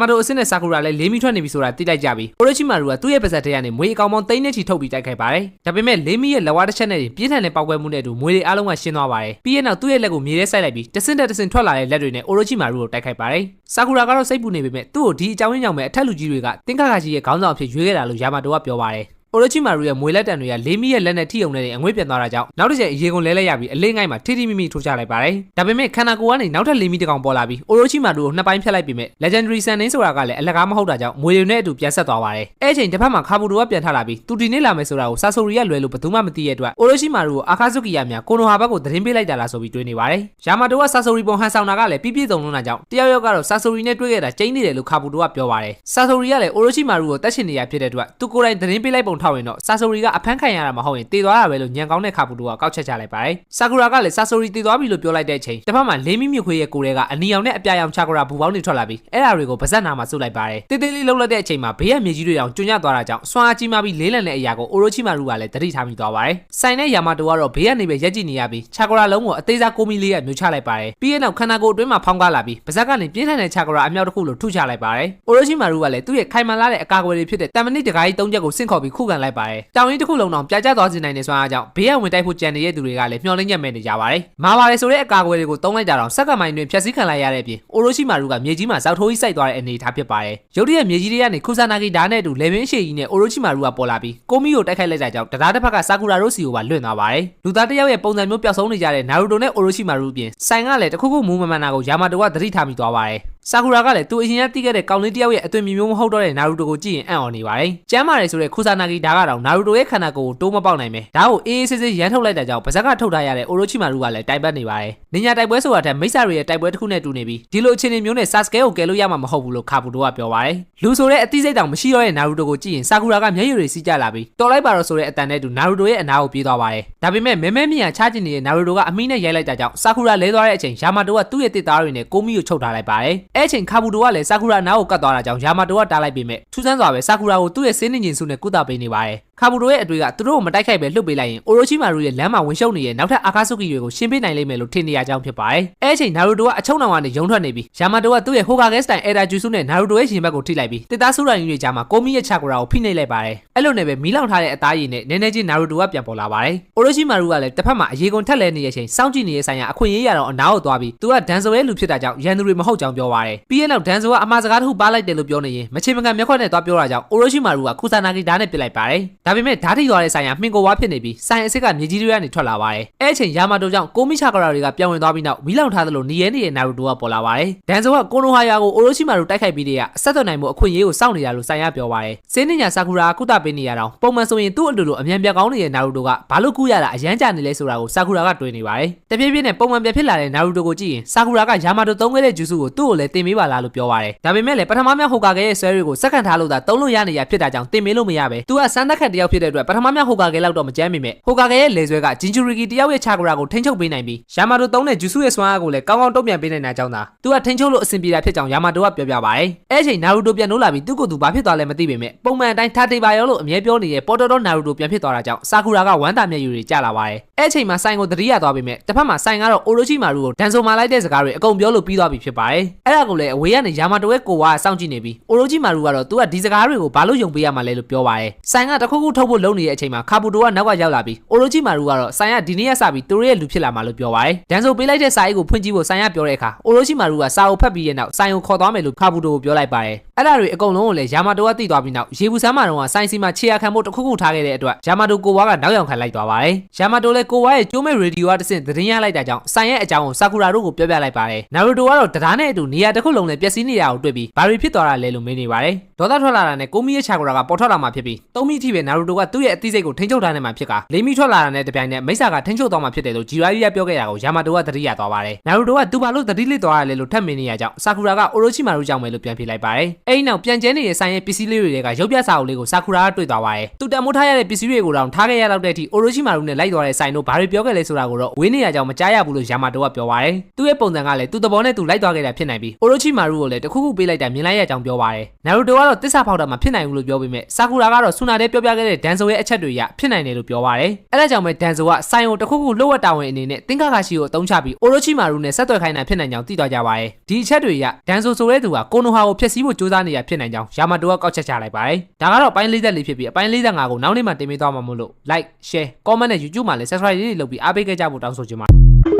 မာတိုအစ်စ်နဲ့ဆာကူရာလည်းလေးမီထွက်နေပြီဆိုတာသိလိုက်ကြပြီအိုရိုချီမာရူကသူ့ရဲ့ပါဇက်ထဲကနေမွေအကောင်ပေါင်းသိန်းနဲ့ချီထုတ်ပြီးတိုက်ခိုက်ပါတယ်ဒါပေမဲ့လေးမီရဲ့လက်ဝါးတစ်ချက်နဲ့ပြင်းထန်တဲ့ပောက်ကွဲမှုနဲ့အတူမွေတွေအားလုံးကရှင်းသွားပါတယ်ပြီးရဲ့နောက်သူ့ရဲ့လက်ကိုမြေထဲစိုက်လိုက်ပြီးတစင်တက်တစင်ထွက်လာတဲ့လက်တွေနဲ့အိုရိုချီမာရူကိုတိုက်ခိုက်ပါတယ်ဆာကူရာကတော့စိတ်ပူနေပေမဲ့သူ့ကိုဒီအကြောင်းရင်းကြောင့်ပဲအထက်လူကြီးတွေကတင်းခါခါကြီးရဲ့ခေါင်းဆောင်အဖြစ်ရွေးခဲ့တာလို့ယာမာတိုကပြောပါတယ် အိုရိုချီမာရူရဲ့မွေလက်တံတွေကလေးမီရဲ့လက်နဲ့ထိအောင်နဲ့အငွေ့ပြန်သွားတာကြောင့်နောက်တစ်ချက်အရေကုန်လဲလဲရပြီးအလေးငိုင်းမှာထိထိမိမိထိုးချလိုက်ပါတယ်။ဒါပေမဲ့ခန္ဓာကိုယ်ကနေနောက်ထပ်လေးမီတစ်ကောင်ပေါ်လာပြီးအိုရိုချီမာရူကိုနှစ်ပိုင်းဖြတ်လိုက်ပြီးမဲ့ Legendary Sanding ဆိုတာကလည်းအလကားမဟုတ်တာကြောင့်မွေတွေနဲ့အတူပြန်ဆက်သွားပါတယ်။အဲ့အချိန်တစ်ဖက်မှာခါဘူတိုကပြန်ထလာပြီးသူဒီနေ့လာမယ်ဆိုတာကိုဆာဆိုရီကလွယ်လို့ဘယ်သူမှမသိရတဲ့အတွက်အိုရိုချီမာရူကိုအာခါဇုကီယာများကိုနိုဟာဘက်ကိုသတင်းပေးလိုက်တာလားဆိုပြီးတွေးနေပါတယ်။ယာမာတိုကဆာဆိုရီပုံဟန်ဆောင်တာကလည်းပြည့်ပြည့်စုံလုံးတာကြောင့်တယောက်ယောက်ကတော့ဆာဆိုရီနဲ့တွေ့ခဲ့တာကျိန်းနေတယ်လို့ခါဘူတိုကပြောပါတယ်။ဆာဆိုရီကလည်းအိုရိုချီမာရူကိုတက်ရှင်နေရဖြစ်တဲ့အတွက်သူကိုယ်တိုင်သတင်းပေးလိုက်ပုံထောက်ရင်တော့ဆာဆိုရီကအဖမ်းခံရတာမဟုတ်ရင်တည်သွားတာပဲလို့ညံကောင်းတဲ့ခါဘူတိုကကောက်ချက်ချလိုက်ပါတယ်။ဆာကူရာကလည်းဆာဆိုရီတည်သွားပြီလို့ပြောလိုက်တဲ့အချိန်တစ်ဖက်မှာလေးမိမြခွေးရဲ့ကိုယ်ထဲကအနီအောင်နဲ့အပြာရောင်ချာကရာဘူပေါင်းတွေထွက်လာပြီးအဲ့ဒါတွေကိုပါဇက်နာမှာစုလိုက်ပါတယ်။တေးသေးလေးလှုပ်လိုက်တဲ့အချိန်မှာဘေးရမြေကြီးတွေအောင်ကျွညသွားတာကြောင့်စွမ်းအားကြီးမှပြီးလေးလံတဲ့အရာကိုအိုရိုချီမာရူကလည်းတတိထားမိသွားပါတယ်။ဆိုင်နဲ့ယာမာတိုကတော့ဘေးကနေပဲရက်ကြည့်နေရပြီးချာကရာလုံးကိုအသေးစား6မီလီရဲ့မြုပ်ချလိုက်ပါတယ်။ပြီးရဲ့နောက်ခန္ဓာကိုယ်အတွင်းမှာဖောင်းကားလာပြီးပါဇက်ကနေပြင်းထန်တဲ့ချာကရာအမြောက်တစ်ခုလိုထုချလိုက်ပါတယ်။အိုရိုချီမာရူကလည်းသူ့ရဲ့ခိုင်မာလာတဲ့အကာအကွယ်တွေဖြစ်တဲ့တမန်နစ်တကားကြီး၃ချက်ကိုဆင့်ခေါ်ပြီးခုခံလိုက်ပါတယ်။တောင်ရင်တစ်ခုလုံးတော့ပြာကျသွားစေနိုင်တဲ့စွမ်းအားကြောင့်ဘေးရဝင်တိုက်ဖို့ကြံနေတဲ့သူတွေကလည်းမျှော်လင့်ချက်မဲ့နေကြပါတယ်။မာပါတယ်ဆိုတဲ့အကာအကွယ်တွေကိုတုံးလိုက်ကြတော့စက္ကမိုင်တွင်ဖျက်ဆီးခံလိုက်ရတဲ့အပြင်အိုရိုရှိမာရူကမြေကြီးမှာဇောက်ထိုးကြီးစိုက်သွားတဲ့အနေအထားဖြစ်ပါတယ်။ရုတ်တရက်မြေကြီးတွေကနေခုဆာနာဂီဓာတ်နဲ့အတူလေပင်ရှည်ကြီးနဲ့အိုရိုရှိမာရူကပေါ်လာပြီးကိုမီကိုတိုက်ခိုက်လိုက်တာကြောင့်တရားတစ်ဖက်ကဆာကူရာရိုစီကိုပါလွင့်သွားပါတယ်။လူသားတစ်ယောက်ရဲ့ပုံစံမျိုးပျောက်ဆုံးနေကြတဲ့နာရူတိုနဲ့အိုရိုရှိမာရူအပြင်ဆိုင်ကလည်းတခုခုမူမမှန်တာကိုယာမာတိုကသတိထားမိသွားပါတယ်။ ဆာကူရာကလည်းသူအရင်ကသိခဲ့တဲ့ကောင်လေးတစ်ယောက်ရဲ့အသွင်မြင်မျိုးမဟုတ်တော့တဲ့နာရူတိုကိုကြည့်ရင်အံ့ဩနေပါတယ်။ကျမ်းမာတယ်ဆိုတဲ့ခုဆာနာဂီဓာတ်ကတော့နာရူတိုရဲ့ခန္ဓာကိုယ်ကိုတိုးမပေါက်နိုင်ပဲ။ဒါကိုအေးအေးဆေးဆေးရမ်းထုတ်လိုက်တာကြောင့်ပါဇက်ကထုတ်ထားရတဲ့အိုရိုချီမာရူကလည်းတိုက်ပတ်နေပါတယ်။နင်ညာတိုက်ပွဲဆိုတာထက်မိစ္ဆာတွေရဲ့တိုက်ပွဲတစ်ခုနဲ့တူနေပြီးဒီလိုအခြေအနေမျိုးနဲ့ဆာစကဲကိုကယ်လို့ရမှာမဟုတ်ဘူးလို့ခါဘူတိုကပြောပါတယ်။လူဆိုတဲ့အသိစိတ်တောင်မရှိတော့တဲ့နာရူတိုကိုကြည့်ရင်ဆာကူရာကမျက်ရည်တွေစီးကြလာပြီးတော်လိုက်ပါတော့ဆိုတဲ့အတန်နဲ့တူနာရူတိုရဲ့အနာကိုပြေးသွားပါတယ်။ဒါပေမဲ့မဲမဲမြင်ရချကျင်နေတဲ့နာရူတိုကအမိနဲ့ရိုက်လိုက်တာကြောင့်ဆာကူရာလဲသွားတဲ့အချိန်ယာမာတိုကသူ့ရဲ့တစ်သားတွေနဲ့ကိုမီကိုချုပ်ထားလိုက်ပါတယ်။အဲ့အချိန်ခါဘူတိုကလည်းဆာကူရာနားကိုကတ်သွားတာကြောင့်ယာမာတိုကတားလိုက်ပေမဲ့ထူးဆန်းစွာပဲဆာကူရာကိုသူ့ရဲ့စင်းနေကျင်စုနဲ့ကုသပေးနေပါတယ်။ ခါဘူတိုရဲ့အတွေ့ကသူတို့ကိုမတိုက်ခိုက်ပဲလှုပ်ပေးလိုက်ရင်အိုရိုချီမာရူရဲ့လမ်းမှာဝင်ရှုပ်နေတဲ့နောက်ထပ်အာကာဆုကီတွေကိုရှင်းပေးနိုင်လိမ့်မယ်လို့ထင်နေရကြောင်းဖြစ်ပါတယ်။အဲအချိန်နာရူတိုကအချုံနောင်ကနေရုံထွက်နေပြီးယာမာတိုကသူ့ရဲ့ဟိုကာဂက်စတိုင်အဲဒါဂျူဆုနဲ့နာရူတိုရဲ့ရင်ဘက်ကိုထိလိုက်ပြီးတစ်သားဆူရိုင်တွေကြားမှာကိုမီရဲ့ချာကရာကိုဖိနှိပ်လိုက်ပါတယ်။အဲ့လိုနဲ့ပဲမီးလောင်ထားတဲ့အသားရည်နဲ့နည်းနည်းချင်းနာရူတိုကပြန်ပေါ်လာပါတယ်။အိုရိုချီမာရူကလည်းတစ်ဖက်မှာအရေကုန်ထက်လဲနေတဲ့အချိန်စောင့်ကြည့်နေတဲ့ဆိုင်ရာအခွင့်အရေးရတော့အနားကိုသွားပြီးသူကဒန်ဆိုရဲ့လူဖြစ်တာကြောင့်ရန်သူတွေမဟုတ်ကြောင်းပြောပါတယ်။ပြီးရဲ့နောက်ဒန်ဆိုကအမှားစကားတစ်ခုပါလိုက်တယ်လို့ပြောနေရင်မချေမကန်မျက်ခွက်နဲ့သွားပြောတာကြောင့်အိုရိုချီမာရူကကူဆာနာဂီဓာတ်နဲ့ပစ်လိုက်ပါတယ်။ဒါပေမဲ့ဓာတ်ထိသွားတဲ့ဆိုင်ရာမှင်ကိုဝါဖြစ်နေပြီးဆိုင်အစ်စ်ကမြေကြီးတွေကနေထွက်လာပါတယ်။အဲ့အချိန်ယာမာတိုကြောင့်ကိုမီချာကရာတွေကပြောင်းဝင်သွားပြီးနောက်မီးလောင်ထားသလိုနေရဲနေတဲ့နာရူတိုကပေါ်လာပါတယ်။ဒန်ဆိုကကိုနိုဟာယာကိုအိုရိုချီမာရူတိုက်ခိုက်ပြီးတဲ့ကအဆက်သွယ်နိုင်မှုအခွင့်အရေးကိုစောင့်နေတာလို့ဆိုင်ရပြောပါတယ်။စင်းနေညာဆာကူရာကုသပေးနေရတော့ပုံမှန်ဆိုရင်သူ့အတူလိုအမြန်ပြကောင်းနေတဲ့နာရူတိုကဘာလို့ကူရတာအရန်ကြနေလဲဆိုတာကိုဆာကူရာကတွေးနေပါတယ်။တပြေးပြေးနဲ့ပုံမှန်ပြဖြစ်လာတဲ့နာရူတိုကိုကြည့်ရင်ဆာကူရာကယာမာတိုသုံးခဲ့တဲ့ဂျူစုကိုသူ့ကိုလည်းတင်ပေးပါလားလို့ပြောပါတယ်။ဒါပေမဲ့လည်းပထမမြောက်ဟိုကာကဲရဲ့ဆွဲတွေကိုစက္ကန့်ထားလို့သာသုံးလို့ရနေရဖြစ်တာကြောင့်တင်ပေးလို့မရပဲ။သူကစမ်းသက်ခက်တယောက်ဖြစ်တဲ့အတွက်ပထမမြောက်ဟိုကာကဲလောက်တော့မကြမ်းမိမဲ့ဟိုကာကဲရဲ့လေဆွဲကဂျင်ဂျူရီကီတယောက်ရဲ့ချာကရာကိုထိန်းချုပ်ပေးနိုင်ပြီးယာမာတိုသုံးတဲ့ဂျူစုရဲ့စွမ်းအားကိုလည်းကောင်းကောင်းတုံ့ပြန်ပေးနိုင်တာကြောင့်သာသူကထိန်းချုပ်လို့အဆင်ပြေတာဖြစ်ကြောင်းယာမာတိုကပြောပြပါတယ်။အဲ့အချိန်နာရူတိုပြန်လို့လာပြီးသူ့ကိုယ်သူဘာဖြစ်သွားလဲမသိပေမဲ့ပုံမှန်အတိုင်းထားတေပါရောလို့အမြဲပြောနေတဲ့ပေါ်တော်တော်နာရူတိုပြန်ဖြစ်သွားတာကြောင့်ဆာကူရာကဝမ်းသာမျက်ရည်တွေကျလာပါတယ်။ အဲ့အချိန်မှာဆိုင်ကိုတတိယသွားပေမဲ့တစ်ဖက်မှာဆိုင်ကတော့အိုရိုချီမာရူကိုဒန်ဆိုမာလိုက်တဲ့စကားတွေအကုန်ပြောလို့ပြီးသွားပြီဖြစ်ပါတယ်။အဲ့ဒါကိုလည်းအဝေးကနေယာမာတိုရဲ့ကိုဝါကစောင့်ကြည့်နေပြီးအိုရိုချီမာရူကတော့သူကဒီစကားတွေကိုဘာလို့ယုံပေးရမှာလဲ လို့ပြောပါတယ်။ဆိုင်ကတခုခုထုတ်ဖို့လုပ်နေတဲ့အချိန်မှာခါပူတိုကနောက်ကရောက်လာပြီးအိုရိုချီမာရူကတော့ဆိုင်ကဒီနေ့ရက်စပြီးသူတို့ရဲ့လူဖြစ်လာမှာလို့ပြောပါတယ်။ဒန်ဆိုပေးလိုက်တဲ့စာအိတ်ကိုဖွင့်ကြည့်ဖို့ဆိုင်ကပြောတဲ့အခါအိုရိုချီမာရူကစာအုပ်ဖတ်ပြီးရဲ့နောက်ဆိုင်ကိုခေါ်သွားမယ်လို့ခါပူတိုကိုပြောလိုက်ပါတယ်။ အဲ့ဒါတွေအကုန်လုံးကိုလည်းယာမာတိုကသိသွားပြီးနောက်ရေဘူးဆမ်းမာတော့ကဆိုင်စီမှာခြေရခံဖို့တခုခုထားခဲ့တဲ့အတွက်ယာမာတိုကိုဝါကနောက်ယောင်ခံလိုက်သွားပါတယ်။ယာမာတိုလည်းကိုဝါရဲ့ကျိုးမဲ့ရေဒီယိုကတဆင့်သတင်းရလိုက်တာကြောင့်ဆိုင်ရဲ့အကြောင်းကိုဆာကူရာတို့ကိုပြောပြလိုက်ပါတယ်။နာရူတိုကတော့တရားနဲ့အတူနေရာတစ်ခုလုံးနဲ့ပျက်စီးနေတာကိုတွေ့ပြီးဘာတွေဖြစ်သွားတာလဲလို့မေးနေပါတယ်။ဒေါသထွက်လာတာနဲ့ကိုမီရဲ့ချာကူရာကပေါ်ထွက်လာမှဖြစ်ပြီးသုံးမိထိပဲနာရူတိုကသူ့ရဲ့အသိစိတ်ကိုထိန်းချုပ်ထားနေမှဖြစ်ကလေးမိထွက်လာတာနဲ့တပြိုင်နက်မိစ္ဆာကထိန်းချုပ်သွားမှဖြစ်တယ်လို့ဂျီရာရီကပြောခဲ့တာကိုယာမာတိုကသတိရသွားပါတယ်။နာရူတိုကသူဘာလို့သတိလစ်သွားရလဲလို့ထပ်မင်းနေရကြောင်းဆာကူရာကအိုရိုချီမာရူကြောင့်ပဲလို့ပြန်ဖြေလိုက်ပါတယ်။အဲဒီနောက်ပြန်ကျဲနေတဲ့ဆိုင်ရဲ့ပစ္စည်းလေးတွေကရုပ်ပြစာအုပ်လေးကိုဆာကူရာကတွေ့သွားပါတယ်သူတန်မိုးထားရတဲ့ပစ္စည်းတွေကိုတော့ထားခဲ့ရတော့တဲ့အထိအိုရိုချီမာရုနဲ့လိုက်သွားတဲ့ဆိုင်တို့ဘာတွေပြောခဲ့လဲဆိုတာကိုတော့ဝင်းနေရကြောင်မကြားရဘူးလို့ယာမာတိုကပြောပါတယ်သူ့ရဲ့ပုံစံကလည်းသူ့သဘောနဲ့သူလိုက်သွားခဲ့တာဖြစ်နိုင်ပြီးအိုရိုချီမာရုကိုလည်းတခုခုပေးလိုက်တာမြင်လိုက်ရကြောင်ပြောပါတယ်နာရူတိုကတော့တစ္ဆာဖောက်တာမှဖြစ်နိုင်ဘူးလို့ပြောပေမဲ့ဆာကူရာကတော့ဆူနာတဲ့ပြောပြခဲ့တဲ့ဒန်ဆိုရဲ့အချက်တွေရဖြစ်နိုင်တယ်လို့ပြောပါတယ်အဲဒါကြောင့်ပဲဒန်ဆိုကဆိုင်ကိုတခုခုလှုပ်ဝက်တာဝန်အနေနဲ့တင်ကာကာရှိကိုအသုံးချပြီးအိုရိုချီမာရုနဲ့ဆက်သွယ်ခိုင်းတာဖြစ်နိုင်ကြောင်သိသွားကြပါတယ်ဒီအချက်တွေရဒန်ဆိုဆိုတဲ့သူကကိုနိုဟာကိုဖျက်ဆီးဖို့ကြိုးစားနေတာဖြစ်နိုင်ကြောင်းယာမာတိုကကောက်ချက်ချလိုက်ပါတယ်ဒါကတော့ပိုင်း44ဖြစ်ပြီးအပိုင်း45ကိုနောက်နေ့မှတင်ပေးသွားမှာမို့လို့ like share comment နဲ့ YouTube မှာလည်း subscribe လေးတွေလုပ်ပြီးအားပေးခဲ့ကြဖို့တောင်းဆိုချင်ပါတယ်